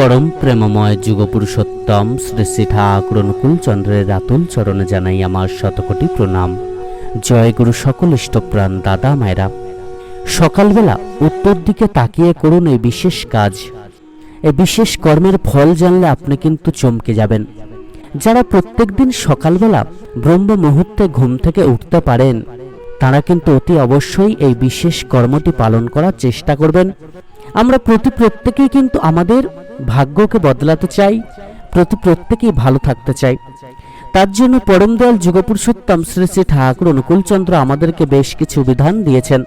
পরম প্রেমময় যুগপুরুষোত্তম শ্রী শ্রী ঠাকুর চন্দ্রের রাতুল চরণে জানাই আমার শতকোটি প্রণাম। জয় গুরু সকল ইষ্টপ্রাণ দাদা মায়েরা। সকালবেলা উত্তর দিকে তাকিয়ে করুন এই বিশেষ কাজ। এই বিশেষ কর্মের ফল জানলে আপনি কিন্তু চমকে যাবেন। যারা প্রত্যেকদিন সকালবেলা ব্রহ্ম মুহূর্তে ঘুম থেকে উঠতে পারেন, তারা কিন্তু অতি অবশ্যই এই বিশেষ কর্মটি পালন করার চেষ্টা করবেন। আমরা প্রতি প্রত্যেকেই কিন্তু আমাদের ভাগ্যকে বদলাতে চাই, প্রতি প্রত্যেকেই ভালো থাকতে চাই। তার জন্য পরম দয়াল যুগপুরুষোত্তম শ্রী শ্রী ঠাকুর অনুকূলচন্দ্র আমাদেরকে বেশ কিছু বিধান দিয়েছেন।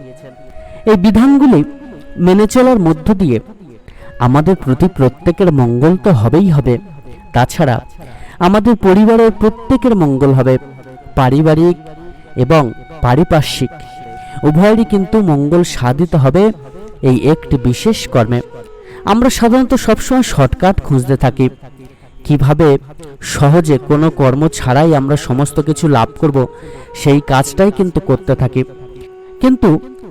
এই বিধানগুলি মেনে চলার মধ্য দিয়ে আমাদের প্রতি প্রত্যেকের মঙ্গল তো হবেই হবে। তাছাড়া আমাদের পরিবারের প্রত্যেকের মঙ্গল হবে। পারিবারিক এবং পারিপার্শ্বিক, উভয়েরই কিন্তু মঙ্গল সাধিত হবে এই একটি বিশেষ কর্মে। আমরা সাধারণত সবসময় শর্টকাট খুঁজতে থাকি। কীভাবে সহজে কোনো কর্ম ছাড়াই আমরা সমস্ত কিছু লাভ করব, সেই কাজটাই কিন্তু করতে থাকি। কিন্তু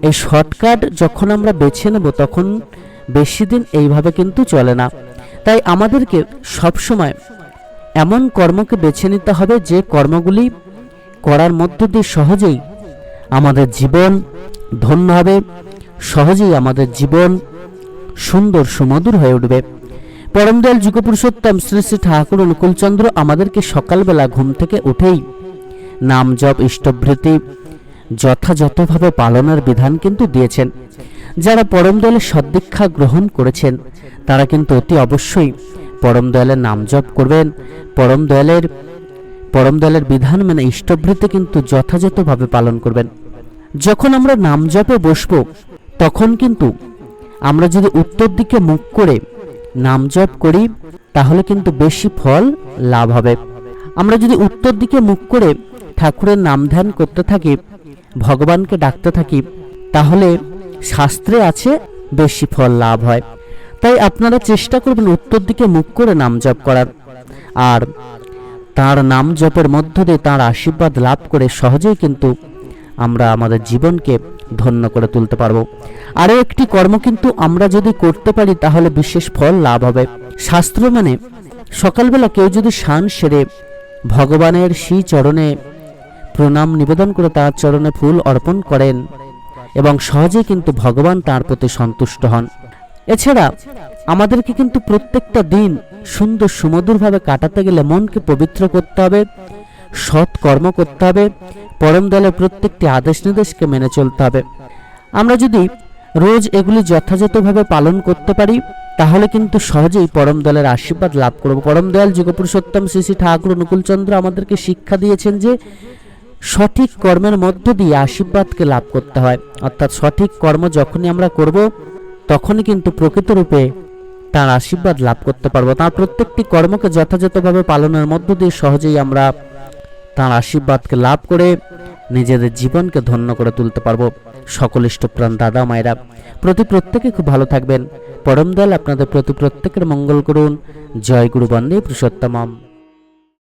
এই শর্টকাট যখন আমরা বেছে নেব, তখন বেশি দিন এইভাবে কিন্তু চলে না। তাই আমাদেরকে সবসময় এমন কর্মকে বেছে নিতে হবে, যে কর্মগুলি করার মধ্য দিয়ে সহজেই আমাদের জীবন ধন্য হবে, সহজেই আমাদের জীবন সুন্দর সুমধুর হয়ে উঠবে। পরমদয়াল যুগপুরুষোত্তম শ্রী শ্রী ঠাকুর অনুকূলচন্দ্র আমাদেরকে সকালবেলা ঘুম থেকে উঠেই নাম জপ, ইষ্টভৃতি যথাযথভাবে পালনের বিধান কিন্তু দিয়েছেন। যারা পরম দয়ালের সদ্দীক্ষা গ্রহণ করেছেন, তারা কিন্তু অতি অবশ্যই পরম দয়ালের নাম জপ করবেন। পরম দয়ালের পরম দয়ালের বিধান মানে ইষ্টভৃতি কিন্তু যথাযথভাবে পালন করবেন। যখন আমরা নাম জপে বসবো, তখন কিন্তু আমরা যদি উত্তর দিকে মুখ করে নাম জপ করি, তাহলে কিন্তু বেশি ফল লাভ হবে। আমরা যদি উত্তর দিকে মুখ করে ঠাকুরের নাম ধ্যান করতে থাকি, ভগবানকে ডাকতে থাকি, তাহলে শাস্ত্রে আছে বেশি ফল লাভ হয়। তাই আপনারা চেষ্টা করবেন উত্তর দিকে মুখ করে নাম জপ করার। আর তার নাম জপের মধ্য দিয়ে তার আশীর্বাদ লাভ করে সহজেই কিন্তু আমরা আমাদের জীবনকে ধন্য করে তুলতে পারব। আরও একটি কর্ম কিন্তু আমরা যদি করতে পারি, তাহলে বিশেষ ফল লাভ হবে। শাস্ত্র মানে সকালবেলা কেউ যদি শান সেরে ভগবানের শ্রী চরণে প্রণাম নিবেদন করে তার চরণে ফুল অর্পণ করেন এবং সহজেই কিন্তু ভগবান তার প্রতি সন্তুষ্ট হন। এছাড়া আমাদেরকে কিন্তু প্রত্যেকটা দিন সুন্দর সুমধুরভাবে কাটাতে গেলে মনকে পবিত্র করতে হবে, সৎ কর্ম করতে হবে পরম দলের প্রত্যেকটি আদেশ নির্দেশকে মেনে চলতে হবে। আমরা যদি রোজ এগুলি যথাযথভাবে পালন করতে পারি, তাহলে কিন্তু সহজেই পরম দলের আশীর্বাদ লাভ করব। পরম দয়াল যুগপুরুষোত্তম শ্রী শ্রী ঠাকুর অনুকূলচন্দ্র আমাদেরকে শিক্ষা দিয়েছেন যে, সঠিক কর্মের মধ্য দিয়ে আশীর্বাদকে লাভ করতে হয়। অর্থাৎ সঠিক কর্ম যখনই আমরা করব, তখনই কিন্তু প্রকৃত রূপে তার আশীর্বাদ লাভ করতে পারব। তার প্রত্যেকটি কর্মকে যথাযথভাবে পালনের মধ্য দিয়ে সহজেই আমরা তার আশীর্বাদকে লাভ করে নিজেদের জীবনকে ধন্য করে তুলতে পারব। সকল ইষ্টপ্রাণ দাদা মায়েরা, প্রতি প্রত্যেকে খুব ভালো থাকবেন। পরম দল আপনাদের প্রতি প্রত্যেকের মঙ্গল করুন। জয় গুরু বন্দে পুরুষোত্তমম।